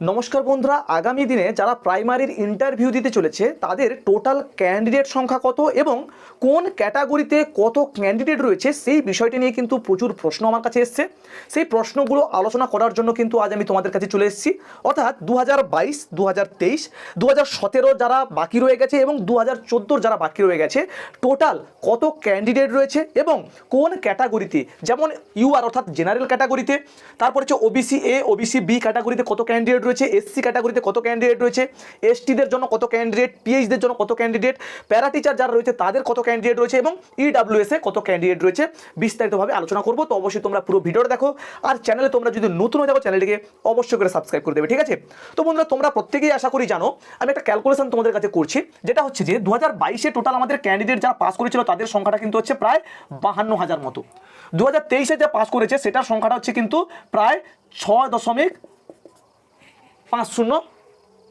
নমস্কার বন্ধুরা, আগামী দিনে যারা প্রাইমারির ইন্টারভিউ দিতে চলেছে, তাদের টোটাল ক্যান্ডিডেট সংখ্যা কত এবং কোন ক্যাটাগরিতে কত ক্যান্ডিডেট রয়েছে সেই বিষয়টি নিয়ে কিন্তু প্রচুর প্রশ্ন আমার কাছে এসছে। সেই প্রশ্নগুলো আলোচনা করার জন্য কিন্তু আজ আমি তোমাদের কাছে চলে এসেছি। অর্থাৎ দু হাজার বাইশ দু হাজার তেইশ দু হাজার সতেরো যারা বাকি রয়ে গেছে এবং দু হাজার চোদ্দোর যারা বাকি রয়ে গেছে টোটাল কত ক্যান্ডিডেট রয়েছে এবং কোন ক্যাটাগরিতে যেমন ইউআর অর্থাৎ জেনারেল ক্যাটাগরিতে তারপর হচ্ছে ওবিসি এ ওবিসি বি ক্যাটাগরিতে কত ক্যান্ডিডেট রয়েছে এসসি ক্যাটাগরিতে কত ক্যান্ডিডেট রয়েছে এসটিদের জন্য কত ক্যান্ডিডেট পিএইচদের জন্য কত ক্যান্ডিডেট প্যারা টিচার যারা রয়েছে তাদের কত ক্যান্ডিডেট রয়েছে এবং ইডাব্লিউএস এ কত ক্যান্ডিডেট রয়েছে বিস্তারিতভাবে আলোচনা করব। তো অবশ্যই তোমরা পুরো ভিডিওটা দেখো আর চ্যানেলে তোমরা যদি নতুন হয়ে থাকো চ্যানেলটিকে অবশ্যই করে সাবস্ক্রাইব করে দেবে, ঠিক আছে? তো বন্ধুরা, তোমরা প্রত্যেকেই আশা করি জানো, আমি একটা ক্যালকুলেশন তোমাদের কাছে করছি, যেটা হচ্ছে যে দু হাজার বাইশে টোটাল আমাদের ক্যান্ডিডেট যারা পাস করেছিল তাদের সংখ্যাটা কিন্তু হচ্ছে প্রায় বাহান্ন হাজার মতো। দু হাজার তেইশে যা পাস করেছে, সেটার সংখ্যাটা হচ্ছে কিন্তু প্রায় ছয় দশমিক পাঁচ শূন্য,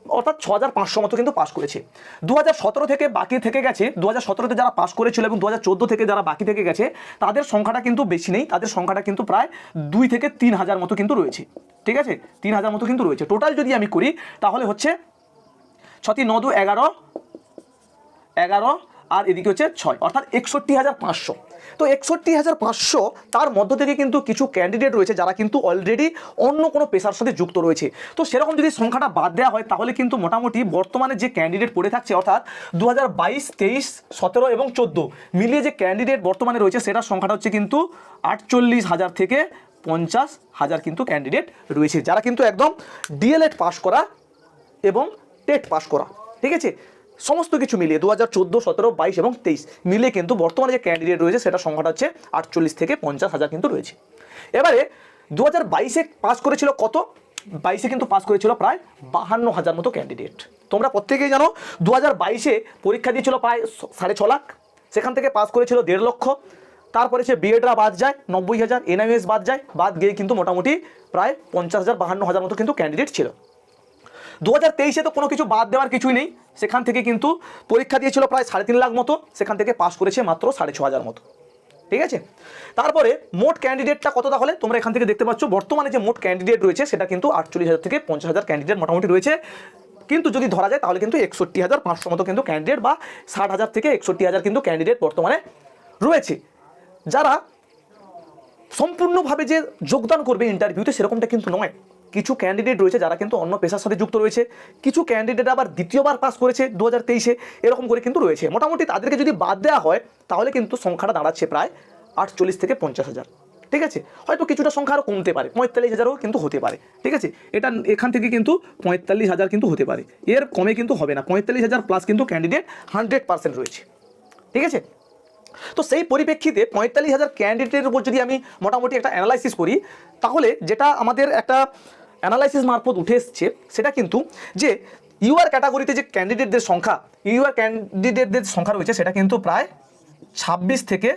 অর্থাৎ ছ হাজার পাঁচশো মতো কিন্তু পাস করেছে। দু হাজার সতেরো থেকে বাকি থেকে গেছে দু হাজার সতেরোতে যারা পাস করেছিল এবং দু হাজার চোদ্দ থেকে যারা বাকি থেকে গেছে, তাদের সংখ্যাটা কিন্তু বেশি নেই, তাদের সংখ্যাটা কিন্তু প্রায় দুই থেকে তিন হাজার মতো কিন্তু রয়েছে। ঠিক আছে? তিন হাজার মতো কিন্তু রয়েছে। টোটাল যদি আমি করি, তাহলে হচ্ছে, ছতি নদু এগারো এগারো আর এদিকে হচ্ছে ছয়, অর্থাৎ একষট্টি হাজার পাঁচশো। তো একষট্টি হাজার পাঁচশো তার মধ্য থেকে কিন্তু কিছু ক্যান্ডিডেট রয়েছে যারা কিন্তু অলরেডি অন্য কোনো পেশার সাথে যুক্ত রয়েছে। তো সেরকম যদি সংখ্যাটা বাদ দেওয়া হয়, তাহলে কিন্তু মোটামুটি বর্তমানে যে ক্যান্ডিডেট পড়ে থাকছে, অর্থাৎ দু হাজার বাইশ, তেইশ, সতেরো এবং চোদ্দ মিলিয়ে যে ক্যান্ডিডেট বর্তমানে রয়েছে, সেটার সংখ্যাটা হচ্ছে কিন্তু আটচল্লিশ হাজার থেকে পঞ্চাশ হাজার কিন্তু ক্যান্ডিডেট রয়েছে, যারা কিন্তু একদম ডিএলএড পাস করা এবং টেট পাস করা। ঠিক আছে? সমস্ত কিছু মিলিয়ে দু হাজার চোদ্দ, সতেরো, বাইশ এবং তেইশ মিলিয়ে কিন্তু বর্তমানে যে ক্যান্ডিডেট রয়েছে, সেটা সংখ্যাটা হচ্ছে আটচল্লিশ থেকে পঞ্চাশ হাজার কিন্তু রয়েছে। এবারে দু হাজার বাইশে পাস করেছিল কত? বাইশে কিন্তু পাস করেছিল প্রায় বাহান্ন হাজার মতো ক্যান্ডিডেট তোমরা প্রত্যেকেই জানো দু হাজার বাইশে পরীক্ষা দিয়েছিল প্রায় সাড়ে ছ লাখ। সেখান থেকে পাস করেছিল দেড় লক্ষ। তারপরে সে বিএডরা বাদ যায়, নব্বই হাজার এনআইএস বাদ যায়, বাদ গিয়ে কিন্তু মোটামুটি প্রায় পঞ্চাশ হাজার, বাহান্ন হাজার মতো কিন্তু ক্যান্ডিডেট ছিল। দু হাজার তেইশে তো কোনো কিছু বাদ দেওয়ার কিছুই নেই। সেখান থেকে কিন্তু পরীক্ষা দিয়েছিল প্রায় সাড়ে তিন লাখ মতো, সেখান থেকে পাস করেছে মাত্র সাড়ে ছ হাজার মতো। ঠিক আছে? তারপরে মোট ক্যান্ডিডেটটা কত তাহলে? তোমরা এখান থেকে দেখতে পাচ্ছ, বর্তমানে যে মোট ক্যান্ডিডেট রয়েছে, সেটা কিন্তু আটচল্লিশ হাজার থেকে পঞ্চাশ হাজার ক্যান্ডিডেট মোটামুটি রয়েছে। কিন্তু যদি ধরা যায়, তাহলে কিন্তু একষট্টি হাজার পাঁচশো মতো কিন্তু ক্যান্ডিডেট বা ষাট হাজার থেকে একষট্টি হাজার কিন্তু ক্যান্ডিডেট বর্তমানে রয়েছে। যারা সম্পূর্ণভাবে যে যোগদান করবে ইন্টারভিউতে সেরকমটা কিন্তু নয়। কিছু ক্যান্ডিডেট রয়েছে যারা কিন্তু অন্য পেশার সাথে যুক্ত রয়েছে। কিছু ক্যান্ডিডেট আবার দ্বিতীয়বার পাস করেছে দু হাজার তেইশে, এরকম করে কিন্তু রয়েছে। মোটামুটি তাদেরকে যদি বাদ দেওয়া হয়, তাহলে কিন্তু সংখ্যাটা দাঁড়াচ্ছে প্রায় আটচল্লিশ থেকে পঞ্চাশ হাজার। ঠিক আছে? হয়তো কিছুটা সংখ্যা আরও কমতে পারে, পঁয়তাল্লিশ হাজারও কিন্তু হতে পারে। ঠিক আছে? এটা এখান থেকে কিন্তু পঁয়তাল্লিশ হাজার কিন্তু হতে পারে। এর কমে কিন্তু হবে না। পঁয়তাল্লিশ হাজার প্লাস কিন্তু ক্যান্ডিডেট হান্ড্রেড পার্সেন্ট রয়েছে। ঠিক আছে? তো সেই পরিপ্রেক্ষিতে পঁয়তাল্লিশ হাজার ক্যান্ডিডেটের উপর যদি আমি মোটামুটি একটা অ্যানালাইসিস করি, তাহলে যেটা আমাদের একটা অ্যানালাইসিস মারফত উঠে এসছে, সেটা কিন্তু যে ইউআর ক্যাটাগরিতে যে ক্যান্ডিডেটদের সংখ্যা ইউআর ক্যান্ডিডেটদের সংখ্যা রয়েছে, সেটা কিন্তু প্রায় ছাব্বিশ থেকে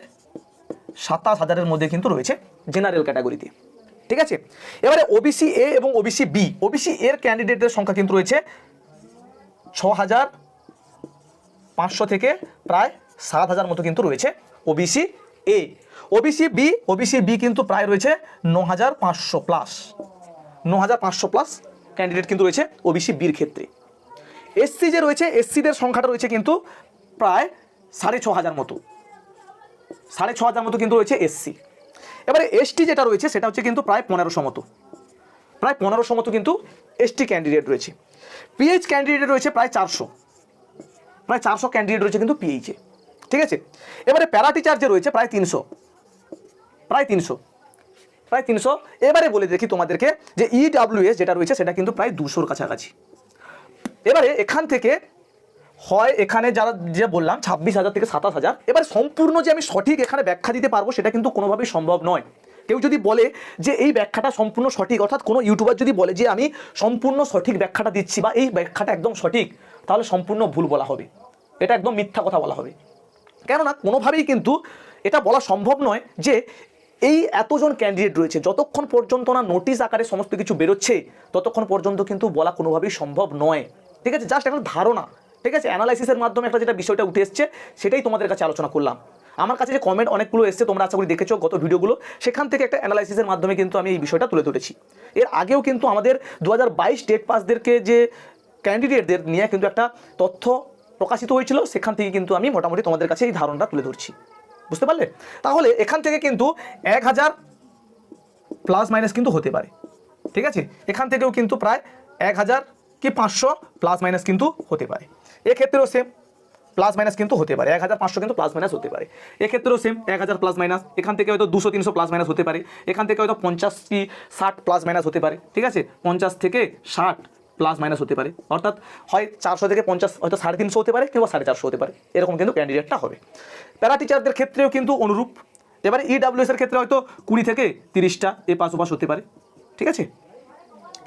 সাতাশ হাজারের মধ্যে কিন্তু রয়েছে জেনারেল ক্যাটাগরিতে ঠিক আছে? এবারে ওবিসি এ এবং ওবিসি বি ওবিসি এর ক্যান্ডিডেটদের সংখ্যা কিন্তু রয়েছে ছ হাজার পাঁচশো থেকে প্রায় সাত হাজার মতো কিন্তু রয়েছে OBC A OBC B OBC B কিন্তু প্রায় রয়েছে ন হাজার পাঁচশো প্লাস ন হাজার পাঁচশো প্লাস ক্যান্ডিডেট কিন্তু রয়েছে ওবিসি বির ক্ষেত্রে। এসসি যে রয়েছে এসসিদের সংখ্যাটা রয়েছে কিন্তু প্রায় সাড়ে ছ হাজার মতো। সাড়ে ছ হাজার মতো কিন্তু রয়েছে এসসি এবারে এসটি যেটা রয়েছে, সেটা হচ্ছে কিন্তু প্রায় পনেরোশো মতো। প্রায় পনেরোশো মতো কিন্তু এসটি ক্যান্ডিডেট রয়েছে। পিএইচ ক্যান্ডিডেট রয়েছে প্রায় চারশো। প্রায় চারশো ক্যান্ডিডেট রয়েছে কিন্তু পিএইচে ঠিক আছে? এবারে প্যারা টিচার যে রয়েছে, প্রায় তিনশো। প্রায় তিনশো। প্রায় তিনশো। এবারে বলে দেখি তোমাদেরকে যে ইডাব্লিউএস যেটা রয়েছে সেটা কিন্তু প্রায় দুশোর কাছাকাছি। এবারে এখান থেকে হয় এখানে যারা যে বললাম ছাব্বিশ হাজার থেকে সাতাশ হাজার, এবার সম্পূর্ণ যে আমি সঠিক এখানে ব্যাখ্যা দিতে পারব সেটা কিন্তু কোনোভাবেই সম্ভব নয়। কেউ যদি বলে যে এই ব্যাখ্যাটা সম্পূর্ণ সঠিক, অর্থাৎ কোনো ইউটিউবার যদি বলে যে আমি সম্পূর্ণ সঠিক ব্যাখ্যাটা দিচ্ছি বা এই ব্যাখ্যাটা একদম সঠিক, তাহলে সম্পূর্ণ ভুল বলা হবে। এটা একদম মিথ্যা কথা বলা হবে। কেননা কোনোভাবেই কিন্তু এটা বলা সম্ভব নয় যে এই এতজন ক্যান্ডিডেট রয়েছে, যতক্ষণ পর্যন্ত না নোটিশ আকারে সমস্ত কিছু বেরোচ্ছে, ততক্ষণ পর্যন্ত কিন্তু বলা কোনোভাবেই সম্ভব নয়। ঠিক আছে? জাস্ট একটা ধারণা। ঠিক আছে? অ্যানালাইসিসের মাধ্যমে একটা যেটা বিষয়টা উঠে এসছে, সেটাই তোমাদের কাছে আলোচনা করলাম। আমার কাছে যে কমেন্ট অনেকগুলো এসছে, তোমরা আশা করি দেখেছ গত ভিডিওগুলো। সেখান থেকে একটা অ্যানালাইসিসের মাধ্যমে কিন্তু আমি এই বিষয়টা তুলে ধরেছি। এর আগেও কিন্তু আমাদের দু হাজার বাইশ ডেট পাসদেরকে যে ক্যান্ডিডেটদের নিয়ে কিন্তু একটা তথ্য প্রকাশিত হয়েছিল, সেখান থেকে কিন্তু আমি মোটামুটি তোমাদের কাছে এই ধারণাটা তুলে ধরছি। বুঝতে পারলে? তাহলে এখান থেকে কিন্তু এক হাজার প্লাস মাইনাস কিন্তু হতে পারে। ঠিক আছে? এখান থেকেও কিন্তু প্রায় এক হাজার কি পাঁচশো প্লাস মাইনাস কিন্তু হতে পারে। এক্ষেত্রেও সেম প্লাস মাইনাস কিন্তু হতে পারে। এক হাজার পাঁচশো কিন্তু প্লাস মাইনাস হতে পারে। এক্ষেত্রেও সেম এক হাজার প্লাস মাইনাস এখান থেকে হয়তো দুশো, তিনশো প্লাস মাইনাস হতে পারে। এখান থেকে হয়তো পঞ্চাশ কি ষাট প্লাস মাইনাস হতে পারে। ঠিক আছে? পঞ্চাশ থেকে ষাট প্লাস মাইনাস হতে পারে। অর্থাৎ হয় চারশো থেকে পঞ্চাশ, হয়তো সাড়ে তিনশো হতে পারে কিংবা সাড়ে চারশো হতে পারে। এরকম কিন্তু ক্যান্ডিডেটটা হবে। প্যারা টিচারদের ক্ষেত্রেও কিন্তু অনুরূপ। এবারে ইডাব্লিউএস এর ক্ষেত্রে হয়তো কুড়ি থেকে তিরিশটা এ পাস ওপাস হতে পারে। ঠিক আছে?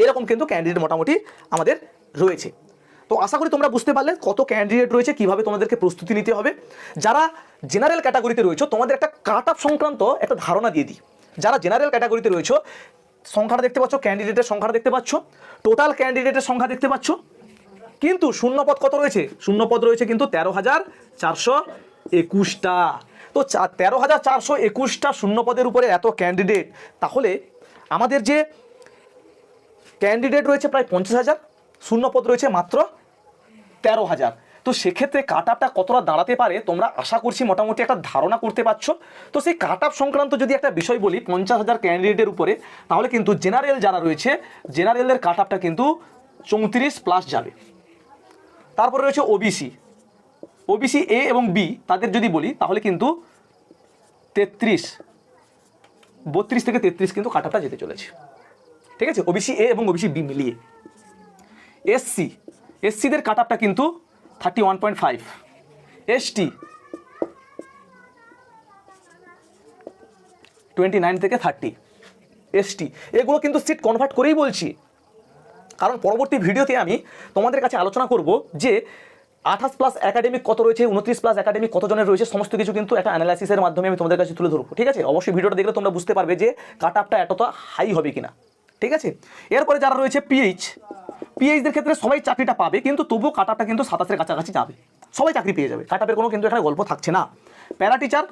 এরকম কিন্তু ক্যান্ডিডেট মোটামুটি আমাদের রয়েছে। তো আশা করি তোমরা বুঝতে পারলে কত ক্যান্ডিডেট রয়েছে, কীভাবে তোমাদেরকে প্রস্তুতি নিতে হবে। যারা জেনারেল ক্যাটাগরিতে রয়েছে, তোমাদের একটা কাট আপ সংক্রান্ত একটা ধারণা দিয়ে দিই। যারা জেনারেল ক্যাটাগরিতে রয়েছে, সংখ্যাটা দেখতে পাচ্ছ ক্যান্ডিডেটের সংখ্যাটা দেখতে পাচ্ছ। টোটাল ক্যান্ডিডেটের সংখ্যা দেখতে পাচ্ছ। কিন্তু শূন্যপদ কত রয়েছে? শূন্যপদ রয়েছে কিন্তু তেরো হাজার চারশো একুশটা। তো তেরো হাজার চারশো একুশটা শূন্যপদের উপরে এত ক্যান্ডিডেট তাহলে আমাদের যে ক্যান্ডিডেট রয়েছে প্রায় পঞ্চাশ হাজার, শূন্যপদ রয়েছে মাত্র তেরো হাজার। তো সেক্ষেত্রে কাট আপটা কতটা দাঁড়াতে পারে তোমরা আশা করছি মোটামুটি একটা ধারণা করতে পারছ। তো সেই কাট আপ সংক্রান্ত যদি একটা বিষয় বলি পঞ্চাশ হাজার ক্যান্ডিডেটের উপরে, তাহলে কিন্তু জেনারেল যারা রয়েছে জেনারেলের কাট আপটা কিন্তু চৌত্রিশ প্লাস যাবে। তারপরে রয়েছে ওবিসি ওবিসি এ এবং বি তাদের যদি বলি, তাহলে কিন্তু তেত্রিশ, বত্রিশ থেকে তেত্রিশ কিন্তু কাটাটা যেতে চলেছে। ঠিক আছে? ওবিসি এ এবং ওবিসি বি মিলিয়ে। এসসি এসসিদের কাট আপটা কিন্তু thirty one point five ST twenty nine থেকে থার্টি এসটি এগুলো কিন্তু সিট কনভার্ট করেই বলছি। কারণ পরবর্তী ভিডিওতে আমি তোমাদের কাছে আলোচনা করব যে আঠাশ প্লাস একাডেমিক কত রয়েছে, উনত্রিশ প্লাস একাডেমিক কতজনের রয়েছে, সমস্ত কিছু কিন্তু একটা অ্যানালাইসিসের মাধ্যমে আমি তোমাদের কাছে তুলে ধরবো, ঠিক আছে? অবশ্যই ভিডিওটা দেখলে তোমরা বুঝতে পারবে যে কাট আপটা এতটা হাই হবে কিনা, ঠিক আছে? এরপরে যারা রয়েছে পিএইচ পিএইচদের ক্ষেত্রে সবাই চাকরিটা পাবে, কিন্তু তবুও কাট আপটা কিন্তু সাতাশের কাছাকাছি যাবে। সবাই চাকরি পেয়ে যাবে। কাট আপের কোনো কিন্তু এখানে গল্প থাকছে না। প্যারা টিচার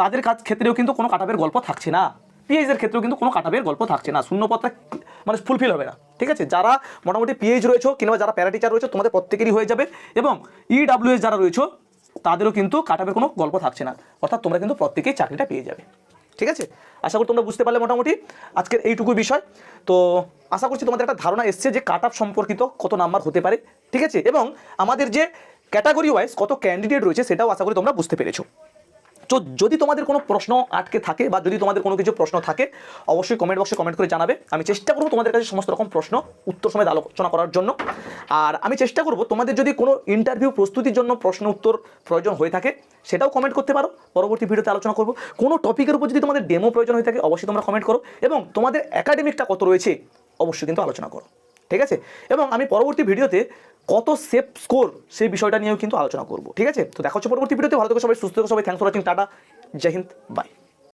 তাদের কাজ ক্ষেত্রেও কিন্তু কোনো কাটাপের গল্প থাকছে না। পিএইচদের ক্ষেত্রেও কিন্তু কোনো কাটাপের গল্প থাকছে না। শূন্যপদটা মানে ফুলফিল হবে না। ঠিক আছে? যারা মোটামুটি পিএইচ রয়েছে কিংবা যারা প্যারা টিচার রয়েছে, তোমাদের প্রত্যেকেরই হয়ে যাবে এবং ইডাব্লিউএস যারা রয়েছে, তাদেরও কিন্তু কাটাপের কোনো গল্প থাকছে না। অর্থাৎ তোমরা কিন্তু প্রত্যেকেই চাকরিটা পেয়ে যাবে। ঠিক আছে? আশা করি তোমরা বুঝতে পারলে মোটামুটি আজকের এইটুকু বিষয়। তো আশা করছি তোমাদের একটা ধারণা এসছে যে কাট সম্পর্কিত কত নাম্বার হতে পারে। ঠিক আছে? এবং আমাদের যে ক্যাটাগরি ওয়াইজ কত ক্যান্ডিডেট রয়েছে সেটাও আশা করি তোমরা বুঝতে পেরেছ। তো যদি তোমাদের কোনো প্রশ্ন আটকে থাকে বা যদি তোমাদের কোনো কিছু প্রশ্ন থাকে, অবশ্যই কমেন্ট বক্সে কমেন্ট করে জানাবে। আমি চেষ্টা করব তোমাদের কাছে সমস্ত রকম প্রশ্ন উত্তর সময় আলোচনা করার জন্য। আর আমি চেষ্টা করব তোমাদের যদি কোনো ইন্টারভিউ প্রস্তুতির জন্য প্রশ্ন উত্তর প্রয়োজন হয়ে থাকে, সেটাও কমেন্ট করতে পারো। পরবর্তী ভিডিওতে আলোচনা করব। কোনো টপিকের উপর যদি তোমাদের ডেমো প্রয়োজন হয়ে থাকে, অবশ্যই তোমরা কমেন্ট করো। এবং তোমাদের একাডেমিকটা কত রয়েছে, অবশ্যই কিন্তু আলোচনা করো। ঠিক আছে? এবং আমি পরবর্তী ভিডিওতে কত সেফ স্কোর সেই বিষয়টা নিয়েও কিন্তু আলোচনা করব, ঠিক আছে? তো দেখা হচ্ছে পরবর্তী ভিডিওতে। ভালো থেকে সবাই, সুস্থ থেকে সবাই। Thanks for watching tata, Jai Hind bye